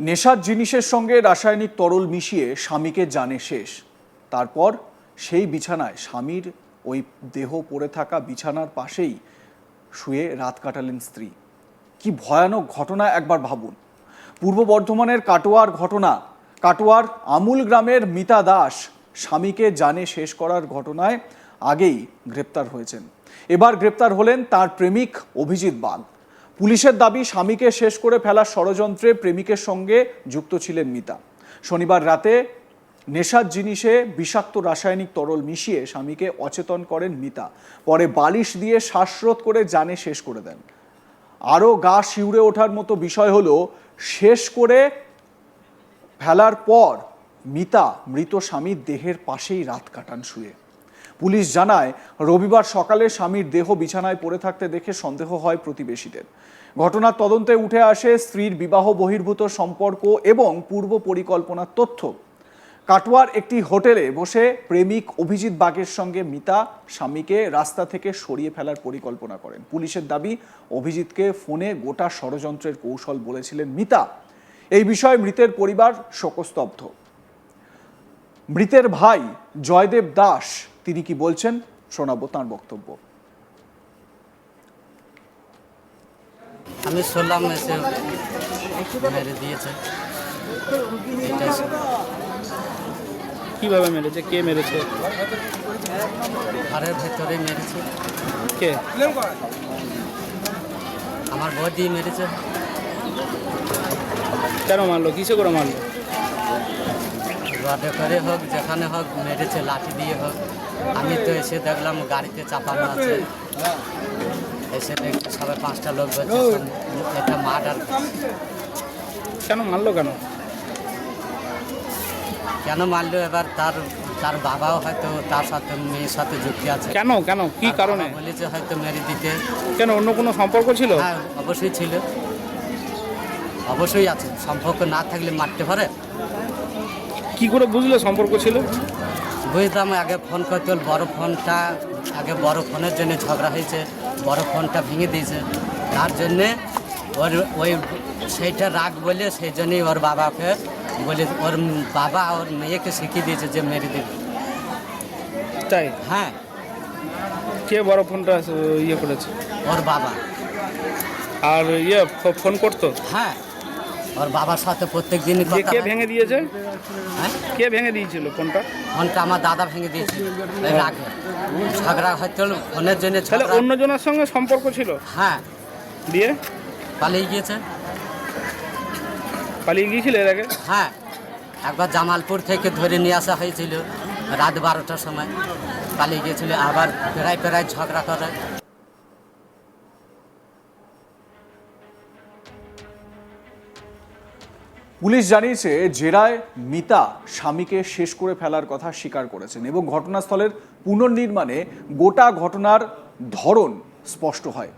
নেশার জিনিসের সঙ্গে রাসায়নিক তরল মিশিয়ে স্বামীকে জানে শেষ। তারপর সেই বিছানায় স্বামীর ওই দেহ পড়ে থাকা বিছানার পাশেই শুয়ে রাত কাটালেন স্ত্রী। কি ভয়ানক ঘটনা একবার ভাবুন। পূর্ব বর্ধমানের কাটোয়ার ঘটনা, কাটোয়ার আমুল গ্রামের মিতা দাস স্বামীকে জানে শেষ করার ঘটনায় আগেই গ্রেপ্তার হয়েছেন। এবার গ্রেপ্তার হলেন তার প্রেমিক অভিজিৎ বাগ। পুলিশের দাবি স্বামীকে শেষ করে ফেলার ষড়যন্ত্রে প্রেমিকের সঙ্গে যুক্ত ছিলেন মিতা। শনিবার রাতে নেশার জিনিসে বিষাক্ত রাসায়নিক তরল মিশিয়ে স্বামীকে অচেতন করেন মিতা। পরে বালিশ দিয়ে শ্বাসরোধ করে জানে শেষ করে দেন। আরও গা শিউরে ওঠার মতো বিষয় হলো, শেষ করে ফেলার পর মিতা মৃত স্বামীর দেহের পাশেই রাত কাটান শুয়ে। পুলিশ জানায়, রবিবার সকালে স্বামীর দেহ বিছানায় পড়ে থাকতে দেখে সন্দেহ হয় প্রতিবেশীদের। ঘটনার তদন্তে উঠে আসে স্ত্রীর বিবাহ বহির্ভূত সম্পর্ক এবং পূর্ব পরিকল্পনার তথ্য। কাটোয়ার একটি হোটেলে বসে প্রেমিক অভিজিৎ বাগের সঙ্গে মিতা স্বামীকে রাস্তা থেকে সরিয়ে ফেলার পরিকল্পনা করেন। পুলিশের দাবি, অভিজিৎকে ফোনে গোটা ষড়যন্ত্রের কৌশল বলেছিলেন মিতা। এই বিষয়ে মৃতের পরিবার শোকস্তব্ধ। মৃতের ভাই জয়দেব দাস তিনি কি বলছেন? শোনাবো তাঁর বক্তব্য। আমি শুনলাম মেরে দিয়েছে। কীভাবে মেরেছে? কে মেরেছে? ঘরের ভেতরে মেরেছে। কে? আমার বৌদি মেরেছে। কেন মারলো? কিসে করে মারলো? রডে করে হোক যেখানে হোক মেরেছে লাঠি দিয়ে হোক। আমি তো এসে দেখলাম গাড়িতে চাপানো আছে। এসে দেখছি সবাই পাঁচটা লোক বলছে এটা মার্ডার। কেন মারলো কেন? কেন মারলো? এবার তার তার বাবাও হয়তো তার সাথে মেয়ের সাথে যুক্তি আছে। কেন কেন কি কারণে? বলেছে হয়তো মেরে দিতে। কেন অন্য কোনো সম্পর্ক ছিল? হ্যাঁ অবশ্যই ছিল। অবশ্যই আছে। সম্পর্ক না থাকলে মারতে পারে? কি করে বুঝলে সম্পর্ক ছিল? বুঝলাম আগে ফোন করতে বড় ফোনটা আগে বড় ফোনের জন্য ঝগড়া হয়েছে বড় ফোনটা ভেঙে দিয়েছে। তার জন্যে ওর ওই সেইটা রাগ বলে সেই জন্যই ওর বাবাকে বলে ওর বাবা ওর মেয়েকে শিখিয়ে দিয়েছে যে মেরে দিবে। তাই? হ্যাঁ। কে বড় ফোনটা ইয়ে করেছে? ওর বাবা। আর ইয়ে ফোন করতো? হ্যাঁ। ওর বাবার সাথে প্রত্যেক দিন কে ভেঙে দিয়েছে? হ্যাঁ? কে ভেঙে দিয়েছিল ফোনটা? ফোনটা আমার দাদা ভেঙে দিয়েছে ওই রাগে ঝগড়া হয়তো ফোনের জন্য তাহলে অন্যজনের সঙ্গে সম্পর্ক ছিল? হ্যাঁ। দিয়ে? পালিয়ে গিয়েছে। পালিয়ে গিয়েছিল এর আগে? হ্যাঁ। একবার জামালপুর থেকে ধরে নিয়ে আসা হয়েছিল রাত বারোটার সময়। পালিয়ে গিয়েছিল আবার প্রায় প্রায় ঝগড়া করে। পুলিশ জানিয়েছে, জেরায় মিতা স্বামীকে শেষ করে ফেলার কথা স্বীকার করেছেন এবং ঘটনাস্থলের পুনর্নির্মাণে গোটা ঘটনার ধরন স্পষ্ট হয়।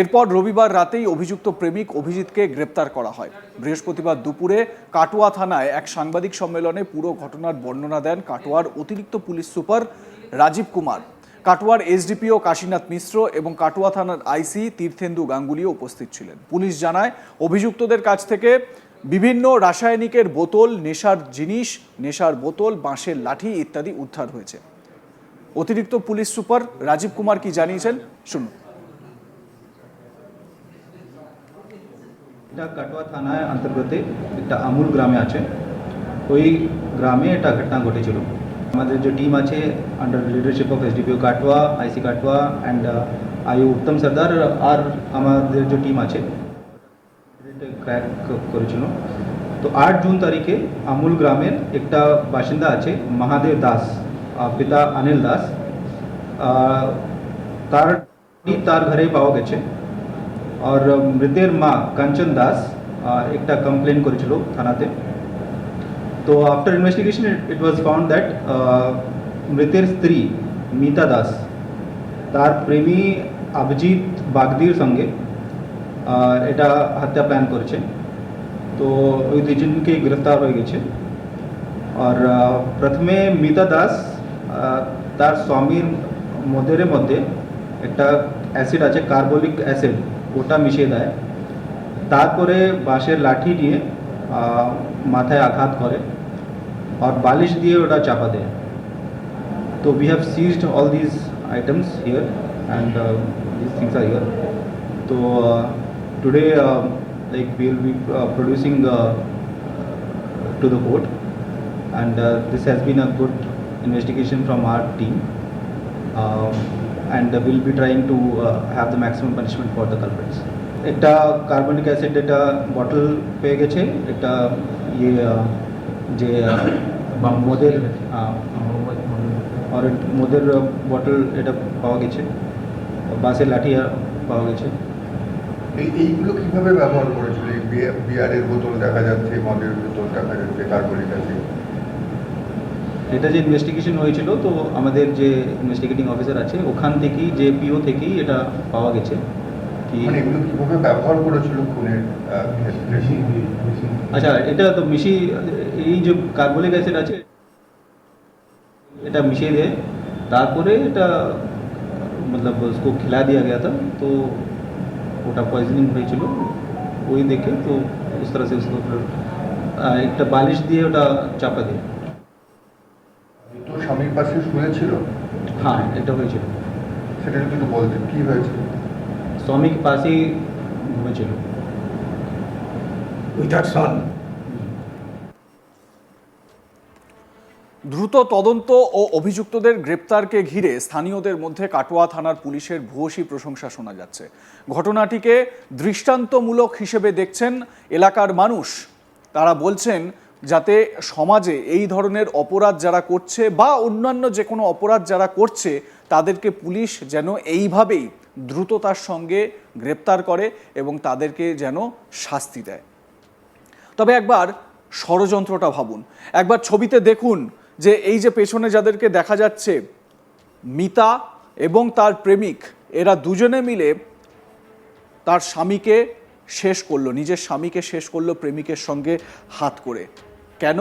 এরপর রবিবার রাতেই অভিযুক্ত প্রেমিক অভিজিৎকে গ্রেপ্তার করা হয়। বৃহস্পতিবার দুপুরে কাটোয়া থানায় এক সাংবাদিক সম্মেলনে পুরো ঘটনার বর্ণনা দেন কাটোয়ার অতিরিক্ত পুলিশ সুপার রাজীব কুমার। কাটোয়ার এসডিপিও কাশীনাথ মিশ্র এবং কাটোয়া থানার আইসি তীর্থেন্দু গাঙ্গুলিও উপস্থিত ছিলেন। পুলিশ জানায়, অভিযুক্তদের কাছ থেকে বিভিন্ন রাসায়নিকের বোতল, নেশার জিনিস, নেশার বোতল, বাঁশের লাঠি ইত্যাদি উদ্ধার হয়েছে। অতিরিক্ত পুলিশ সুপার রাজীব কুমার কি জানিয়েছেন? শুনুন। এটা কাটোয়া থানায় অন্তর্গতে একটা আমুল গ্রামে আছে। ওই গ্রামে এটা ঘটনা ঘটেছিল। আমাদের যে টিম আছে under leadership of SDPO Katwa IC Katwa and IO Uttam Sardar আর আমাদের যে টিম আছে ক্র্যাক করেছিল। তো আট জুন তারিখে আমুল গ্রামের একটা বাসিন্দা আছে, মহাদেব দাস পিতা অনিল দাস। তার তার ঘরে পাওয়া গেছে। আর মৃতের মা কাঞ্চন দাস একটা কমপ্লেন করেছিল থানাতে। তো after investigation it was found that মৃতের স্ত্রী মিতা দাস, তার প্রেমী অভিজিৎ বাগদির সঙ্গে এটা হত্যা প্ল্যান করেছে। তো ওই দুজনকে গ্রেফতার হয়ে গেছে। আর প্রথমে মিতা দাস তার স্বামীর মদের মধ্যে একটা অ্যাসিড আছে কার্বলিক অ্যাসিড ওটা মিশিয়ে দেয়। তারপরে বাঁশের লাঠি দিয়ে মাথায় আঘাত করে আর বালিশ দিয়ে ওটা চাপা দেয়। তো we have seized all this items here and this things are here তো today like will be producing to the court and uh, this has been a good investigation from our team um, and uh, we'll be trying to uh, have the maximum punishment for the culprits একটা carbonic acid এটা bottle পেয়ে গেছে একটা ইয়ে আহ, যে আহ, মদের আহ, আর মদের bottle এটা পাওয়া গেছে বাসের লাঠি আহ, পাওয়া গেছে এই এইগুলো কিভাবে ব্যবহার করেছিল এই বিয়া- বিয়ারের বোতল দেখা যাচ্ছে মদের বোতল দেখা যাচ্ছে কার্বনিক অ্যাসিড এটা যে ইনভেস্টিগেশন হয়েছিল তো আমাদের যে ইনভেস্টিগেটিং অফিসার আছে ওখান থেকেই যে পিও থেকেই এটা পাওয়া গেছে কি মানে এগুলো কিভাবে ব্যবহার করেছিল খুনের আহ, ক্ষেত্রে আচ্ছা এটা তো মিশি এই যে কার্বলিক অ্যাসিড আছে এটা মিশিয়ে দেয় তারপরে এটা मतलब उसको खिला दिया गया था तो ওটা পয়জনিং হয়েছিল ওই দেখে তো উস তরহ সে উসকো একটা বালিশ দিয়ে ওটা চাপা দিয়ে। তো স্বামীর পাশে শুয়েছিল হ্যাঁ এটা হয়েছিল। সেটা কিন্তু বলতে কি হয়েছিল স্বামীর পাশেই ঘুমেছিল। উইথ আর সন দ্রুত তদন্ত ও অভিযুক্তদের গ্রেপ্তারকে ঘিরে স্থানীয়দের মধ্যে কাটোয়া থানার পুলিশের ভূয়সী প্রশংসা শোনা যাচ্ছে। ঘটনাটিকে দৃষ্টান্তমূলক হিসেবে দেখছেন এলাকার মানুষ। তারা বলছেন, যাতে সমাজে এই ধরনের অপরাধ যারা করছে বা অন্যান্য যে কোনো অপরাধ যারা করছে, তাদেরকে পুলিশ যেন এইভাবেই দ্রুততার সঙ্গে গ্রেপ্তার করে এবং তাদেরকে যেন শাস্তি দেয়। তবে একবার ষড়যন্ত্রটা ভাবুন। একবার ছবিতে দেখুন যে এই যে পেছনে যাদেরকে দেখা যাচ্ছে, মিতা এবং তার প্রেমিক, এরা দুজনে মিলে তার স্বামীকে শেষ করল, নিজের স্বামীকে শেষ করল প্রেমিকের সঙ্গে হাত করে। কেন?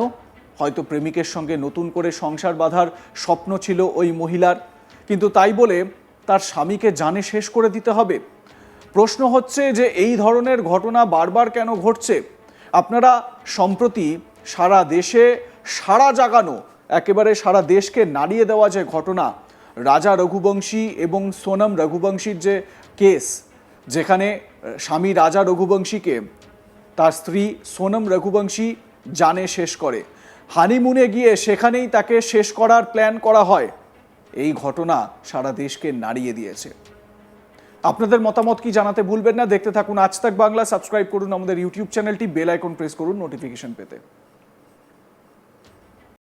হয়তো প্রেমিকের সঙ্গে নতুন করে সংসার বাঁধার স্বপ্ন ছিল ওই মহিলার। কিন্তু তাই বলে তার স্বামীকে জানে শেষ করে দিতে হবে। প্রশ্ন হচ্ছে যে এই ধরনের ঘটনা বারবার কেন ঘটছে? আপনারা সম্প্রতি সারা দেশে সারা জাগানো একেবারে সারা দেশকে নাড়িয়ে দেওয়া যে ঘটনা, রাজা রঘুবংশী এবং সোনম রঘুবংশীর যে কেস, যেখানে স্বামী রাজা রঘুবংশীকে তার স্ত্রী সোনম রঘুবংশী জানে শেষ করে। হানিমুনে গিয়ে সেখানেই তাকে শেষ করার প্ল্যান করা হয়। এই ঘটনা সারা দেশকে নাড়িয়ে দিয়েছে। আপনাদের মতামত কি জানাতে ভুলবেন না? দেখতে থাকুন আজ তাক বাংলা, সাবস্ক্রাইব করুন আমাদের ইউটিউব চ্যানেলটি, বেল আইকন প্রেস করুন নোটিফিকেশন পেতে।